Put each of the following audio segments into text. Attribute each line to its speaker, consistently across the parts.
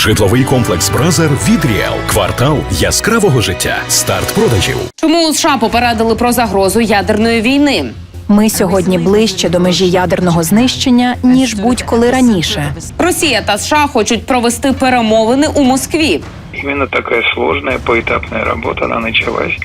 Speaker 1: Житловий комплекс Бразер від Ріел. Квартал яскравого життя. Старт продажів.
Speaker 2: Чому у США попередили про загрозу ядерної війни?
Speaker 3: Ми сьогодні ближче до межі ядерного знищення ніж будь-коли раніше.
Speaker 2: Росія та США хочуть провести перемовини у Москві.
Speaker 4: Именно такая сложная поэтапная работа, она началась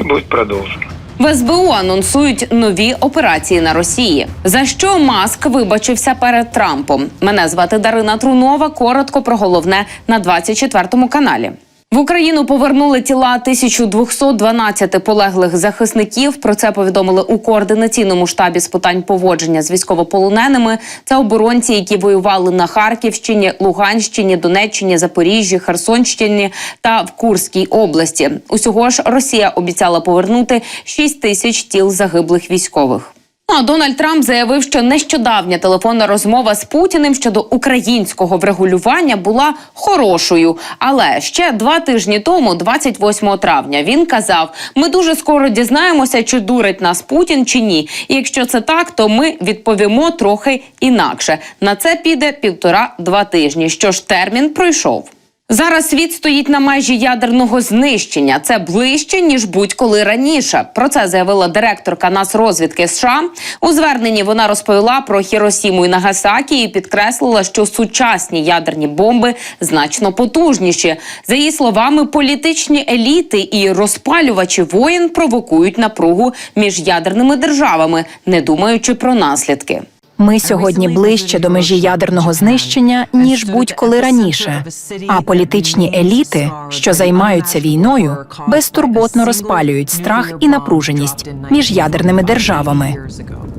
Speaker 4: и будет продолжена.
Speaker 2: В СБУ анонсують нові операції на Росії. За що Маск вибачився перед Трампом? Мене звати Дарина Трунова. Коротко про головне на 24 каналі. В Україну повернули тіла 1212 полеглих захисників. Про це повідомили у координаційному штабі з питань поводження з військовополоненими. Це оборонці, які воювали на Харківщині, Луганщині, Донеччині, Запоріжжі, Херсонщині та в Курській області. Усього ж Росія обіцяла повернути 6 тисяч тіл загиблих військових. Ну, а Дональд Трамп заявив, що нещодавня телефонна розмова з Путіним щодо українського врегулювання була хорошою. Але ще два тижні тому, 28 травня, він казав: ми дуже скоро дізнаємося, чи дурить нас Путін чи ні. І якщо це так, то ми відповімо трохи інакше. На це піде півтора-два тижні. Що ж термін пройшов. Зараз світ стоїть на межі ядерного знищення. Це ближче ніж будь-коли раніше. Про це заявила директорка Нацрозвідки США. У зверненні вона розповіла про Хіросіму і Нагасакі і підкреслила, що сучасні ядерні бомби значно потужніші. За її словами, політичні еліти і розпалювачі воєн провокують напругу між ядерними державами, не думаючи про наслідки.
Speaker 3: Ми сьогодні ближче до межі ядерного знищення ніж будь-коли раніше. А політичні еліти, що займаються війною, безтурботно розпалюють страх і напруженість між ядерними державами.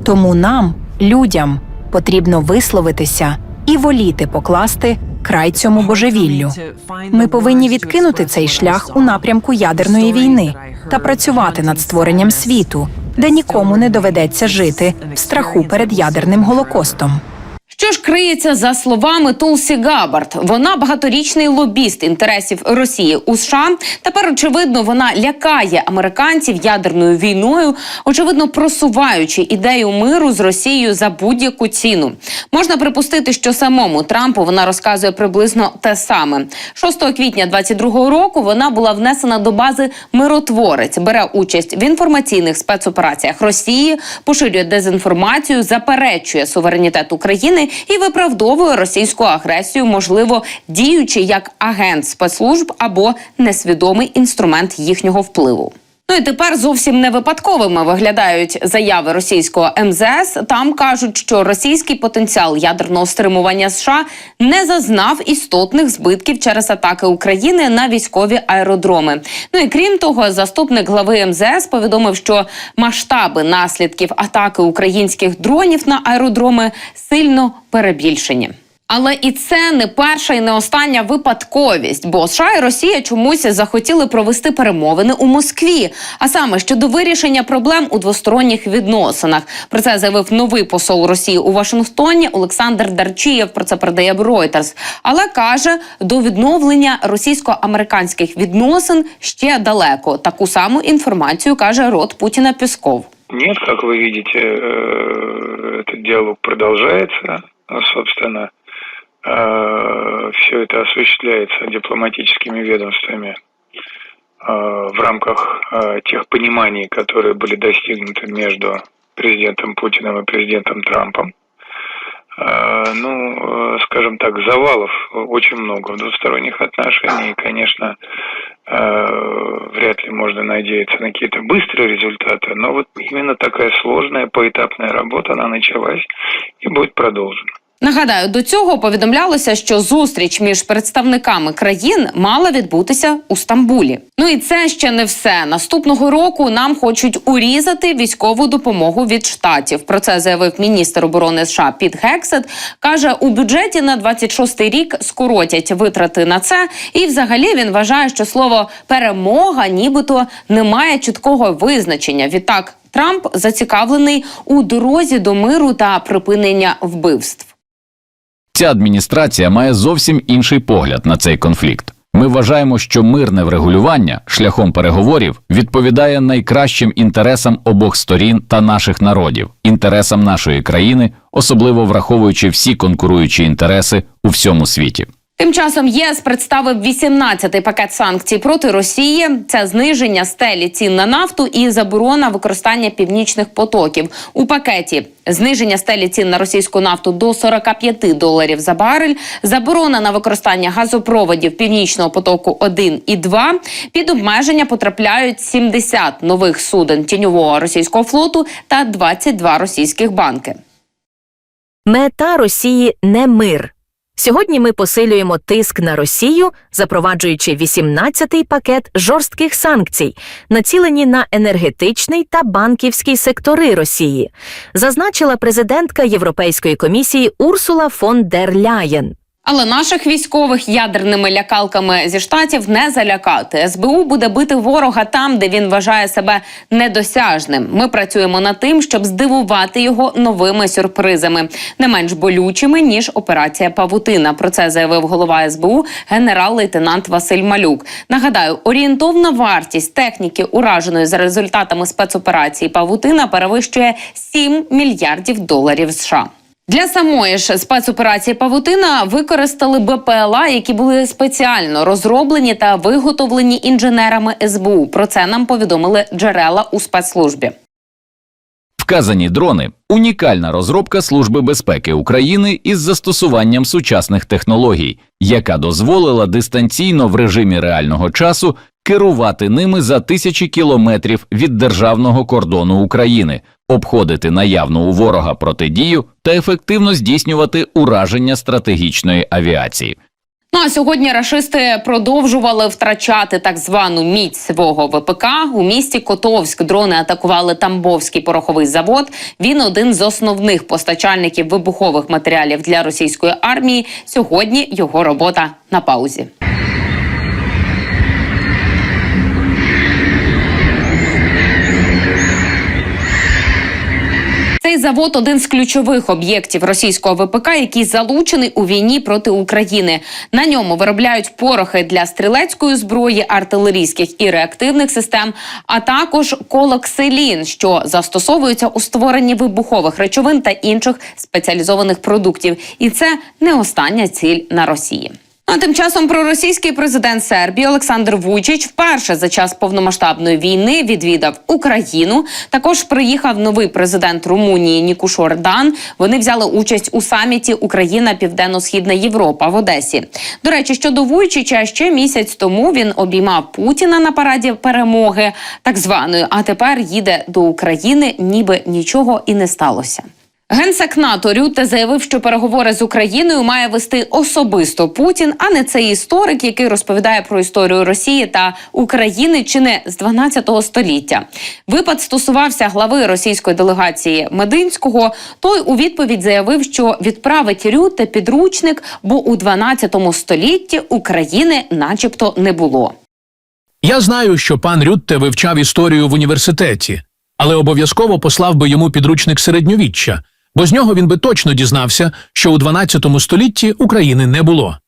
Speaker 3: Тому нам, людям, потрібно висловитися і воліти покласти край цьому божевіллю. Ми повинні відкинути цей шлях у напрямку ядерної війни та працювати над створенням світу, де нікому не доведеться жити в страху перед ядерним голокостом.
Speaker 2: Що ж криється за словами Тулсі Габард? Вона багаторічний лобіст інтересів Росії у США. Тепер очевидно, вона лякає американців ядерною війною, очевидно, просуваючи ідею миру з Росією за будь-яку ціну. Можна припустити, що самому Трампу вона розказує приблизно те саме. 6 квітня 22-го року вона була внесена до бази миротворець, бере участь в інформаційних спецопераціях Росії, поширює дезінформацію, заперечує суверенітет України і виправдовує російську агресію, можливо, діючи як агент спецслужб або несвідомий інструмент їхнього впливу. Ну і тепер зовсім не випадковими виглядають заяви російського МЗС. Там кажуть, що російський потенціал ядерного стримування США не зазнав істотних збитків через атаки України на військові аеродроми. Ну і крім того, заступник глави МЗС повідомив, що масштаби наслідків атаки українських дронів на аеродроми сильно перебільшені. Але і це не перша і не остання випадковість, бо США і Росія чомусь захотіли провести перемовини у Москві, а саме щодо вирішення проблем у двосторонніх відносинах. Про це заявив новий посол Росії у Вашингтоні Олександр Дарчієв. Про це передає Reuters. Але каже, до відновлення російсько-американських відносин ще далеко. Таку саму інформацію каже рот Путіна Пісков.
Speaker 4: Нет, как вы видите, э, этот диалог продолжается. А, Собственно, Все это осуществляется дипломатическими ведомствами э, в рамках э, тех пониманий, которые были достигнуты между президентом Путиным и президентом Трампом. Э, Ну, э, скажем так, завалов очень много в двусторонних отношениях. И, конечно, э, вряд ли можно надеяться на какие-то быстрые результаты, но вот именно такая сложная поэтапная работа, она началась и будет продолжена.
Speaker 2: Нагадаю, до цього повідомлялося, що зустріч між представниками країн мала відбутися у Стамбулі. Ну і це ще не все. Наступного року нам хочуть урізати військову допомогу від штатів. Про це заявив міністр оборони США Піт Гексет. каже, у бюджеті на 26-й рік скоротять витрати на це. І, взагалі, він вважає, що слово перемога, нібито не має чіткого визначення. Відтак Трамп зацікавлений у дорозі до миру та припинення вбивств.
Speaker 5: Ця адміністрація має зовсім інший погляд на цей конфлікт. Ми вважаємо, що мирне врегулювання шляхом переговорів відповідає найкращим інтересам обох сторін та наших народів, інтересам нашої країни, особливо враховуючи всі конкуруючі інтереси у всьому світі.
Speaker 2: Тим часом ЄС представив 18-й пакет санкцій проти Росії. Це зниження стелі цін на нафту і заборона використання північних потоків. У пакеті зниження стелі цін на російську нафту до 45 доларів за барель, заборона на використання газопроводів північного потоку 1 і 2. Під обмеження потрапляють 70 нових суден тіньового російського флоту та 22 російських банки.
Speaker 6: Мета Росії не мир. Сьогодні ми посилюємо тиск на Росію, запроваджуючи 18-й пакет жорстких санкцій, націлені на енергетичний та банківський сектори Росії, зазначила президентка Європейської комісії Урсула фон дер Ляєн.
Speaker 2: Але наших військових ядерними лякалками зі штатів не залякати. СБУ буде бити ворога там, де він вважає себе недосяжним. Ми працюємо над тим, щоб здивувати його новими сюрпризами, не менш болючими ніж операція Павутина. Про це заявив голова СБУ генерал-лейтенант Василь Малюк. Нагадаю, орієнтовна вартість техніки, ураженої за результатами спецоперації Павутина, перевищує 7 мільярдів доларів США. Для самої ж спецоперації Павутина використали БПЛА, які були спеціально розроблені та виготовлені інженерами СБУ. Про це нам повідомили джерела у спецслужбі.
Speaker 5: Вказані дрони унікальна розробка Служби безпеки України із застосуванням сучасних технологій, яка дозволила дистанційно в режимі реального часу керувати ними за тисячі кілометрів від державного кордону України, обходити наявну у ворога протидію та ефективно здійснювати ураження стратегічної авіації.
Speaker 2: Ну а сьогодні рашисти продовжували втрачати так звану міць свого ВПК. У місті Котовськ дрони атакували Тамбовський пороховий завод. Він один з основних постачальників вибухових матеріалів для російської армії. Сьогодні його робота на паузі. Завод один з ключових об'єктів російського ВПК, який залучений у війні проти України. На ньому виробляють порохи для стрілецької зброї, артилерійських і реактивних систем, а також колокселін, що застосовуються у створенні вибухових речовин та інших спеціалізованих продуктів. І це не остання ціль на Росії. А тим часом проросійський президент Сербії Олександр Вучич вперше за час повномасштабної війни відвідав Україну. Також приїхав новий президент Румунії Нікуш Ордан. Вони взяли участь у саміті Україна Південно-Східна Європа в Одесі. До речі, щодо Вуйчича, ще місяць тому він обіймав Путіна на параді перемоги, так званої. А тепер їде до України, ніби нічого і не сталося. Генсек НАТО Рюте заявив, що переговори з Україною має вести особисто Путін, а не цей історик, який розповідає про історію Росії та України чи не з 12 століття. Випад стосувався глави російської делегації Мединського. Той у відповідь заявив, що відправить Рюте підручник, бо у 12 столітті України, начебто, не було.
Speaker 7: Я знаю, що пан Рютте вивчав історію в університеті, але обов'язково послав би йому підручник середньовіччя, бо з нього він би точно дізнався, що у 12 столітті України не було.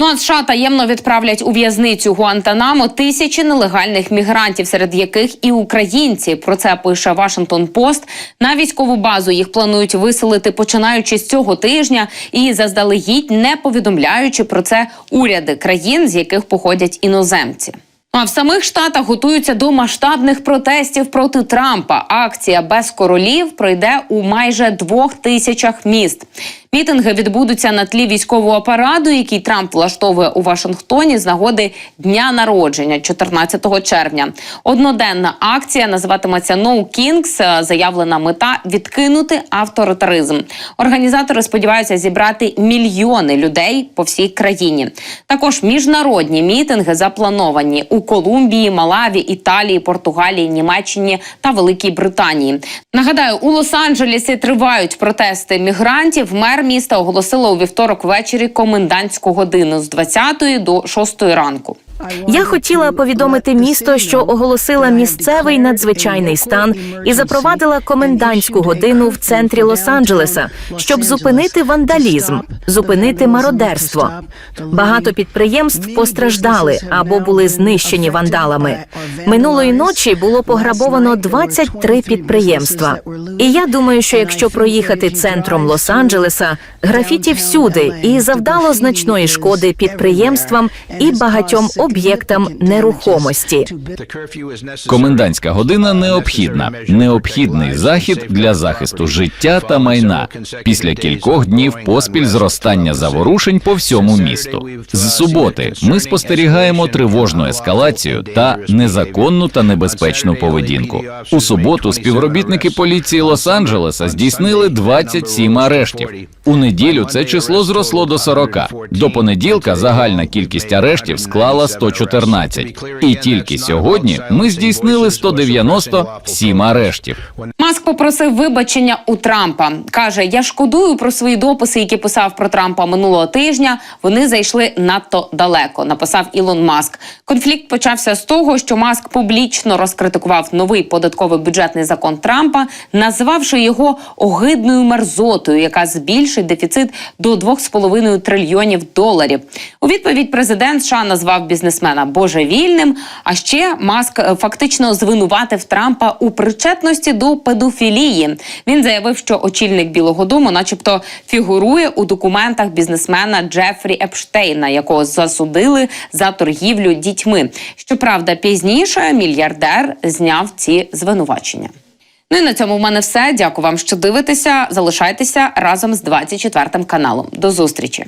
Speaker 2: Ну а США таємно відправлять у в'язницю Гуантанамо тисячі нелегальних мігрантів, серед яких і українці. Про це пише Вашингтон Пост. На військову базу їх планують виселити починаючи з цього тижня і заздалегідь не повідомляючи про це уряди країн, з яких походять іноземці. А в самих штатах готуються до масштабних протестів проти Трампа. Акція без королів пройде у майже двох тисячах міст. Мітинги відбудуться на тлі військового параду, який Трамп влаштовує у Вашингтоні з нагоди дня народження, 14 червня. Одноденна акція називатиметься «No Kings», Заявлена мета відкинути авторитаризм. Організатори сподіваються зібрати мільйони людей по всій країні. Також міжнародні мітинги заплановані у Колумбії, Малаві, Італії, Португалії, Німеччині та Великій Британії. Нагадаю, у Лос-Анджелесі тривають протести мігрантів. Мер міста оголосила у вівторок ввечері комендантську годину з 20 до 6 ранку.
Speaker 6: Я хотіла повідомити місто, що оголосила місцевий надзвичайний стан і запровадила комендантську годину в центрі Лос-Анджелеса, щоб зупинити вандалізм, зупинити мародерство. Багато підприємств постраждали або були знищені вандалами. Минулої ночі було пограбовано 23 підприємства. І я думаю, що якщо проїхати центром Лос-Анджелеса, графіті всюди і завдало значної шкоди підприємствам і багатьом об'єктам нерухомості.
Speaker 5: Комендантська година необхідна, необхідний захід для захисту життя та майна після кількох днів поспіль зростання заворушень по всьому місту. З суботи ми спостерігаємо тривожну ескалацію та незаконну та небезпечну поведінку. У суботу співробітники поліції Лос-Анджелеса здійснили 27 арештів. У неділю це число зросло до 40. До понеділка загальна кількість арештів склала 114. І тільки сьогодні ми здійснили 197 арештів.
Speaker 2: Маск попросив вибачення у Трампа. каже: Я шкодую про свої дописи, які писав про Трампа минулого тижня. Вони зайшли надто далеко. Написав Ілон Маск. Конфлікт почався з того, що Маск публічно розкритикував новий податковий бюджетний закон Трампа, назвавши його огидною мерзотою, яка збільшить дефіцит до 2,5 трильйонів доларів. У відповідь президент США назвав бізнесмена божевільним. А ще Маск е, фактично звинуватив Трампа у причетності до педофілії. Він заявив, що очільник Білого Дому, начебто, фігурує у документах бізнесмена Джефрі Епштейна, якого засудили за торгівлю дітьми. Щоправда, пізніше мільярдер зняв ці звинувачення. Ну і на цьому в мене все. Дякую вам, що дивитеся. Залишайтеся разом з 24 каналом. До зустрічі.